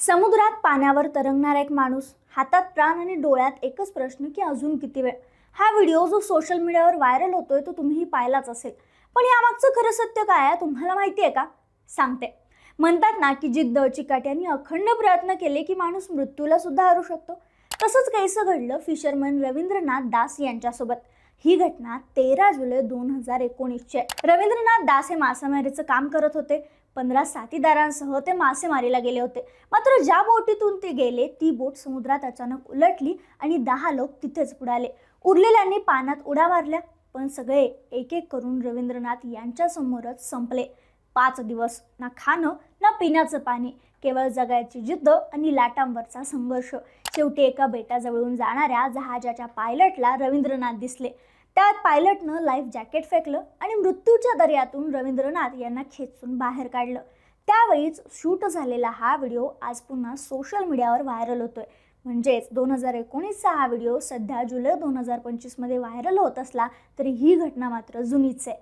समुद्रात पाण्यावर तरंगणारा एक माणूस हातात प्राण आणि डोळ्यात एकच प्रश्न की अजून किती वेळ? हा व्हिडिओ जो सोशल मीडियावर व्हायरल होतोय तो तुम्हीही पाहिलाच असेल. पण यामागचं खरं सत्य काय आहे तुम्हाला माहिती आहे का? सांगते. म्हणतात ना की जिद्द चिकाटी आणि अखंड प्रयत्न केले की माणूस मृत्यूला सुद्धा हरू शकतो. तसंच काहीसं घडलं फिशरमन रवींद्रनाथ दास यांच्यासोबत. ही घटना तेरा जुलै दोन हजार एकोणीसची आहे. रवींद्रनाथ दास हे मासेमारीचं काम करत होते. पंधरा साथीदारांसह ते मासेमारीला गेले होते. मात्र ज्या बोटीतून ते गेले ती बोट समुद्रात अचानक उलटली आणि दहा लोक तिथेच बुडाले. उरलेल्यांनी पाण्यात उड्या मारल्या पण सगळे एक एक करून रवींद्रनाथ यांच्यासमोरच संपले. पाच दिवस ना खाणं ना पिण्याचं पाणी. केवळ जगायची जिद्द आणि लाटांवरचा संघर्ष. शेवटी एका बेटाजवळून जाणाऱ्या जहाजाच्या पायलटला रवींद्रनाथ दिसले. त्यात पायलटनं लाईफ जॅकेट फेकलं आणि मृत्यूच्या दर्यातून रवींद्रनाथ यांना खेचून बाहेर काढलं. त्यावेळीच शूट झालेला हा व्हिडिओ आज पुन्हा सोशल मीडियावर व्हायरल होतोय. म्हणजेच दोन हजार एकोणीसचा हा व्हिडिओ सध्या जुलै दोन हजार पंचवीसमध्ये व्हायरल होत असला तरी ही घटना मात्र जुनीच आहे.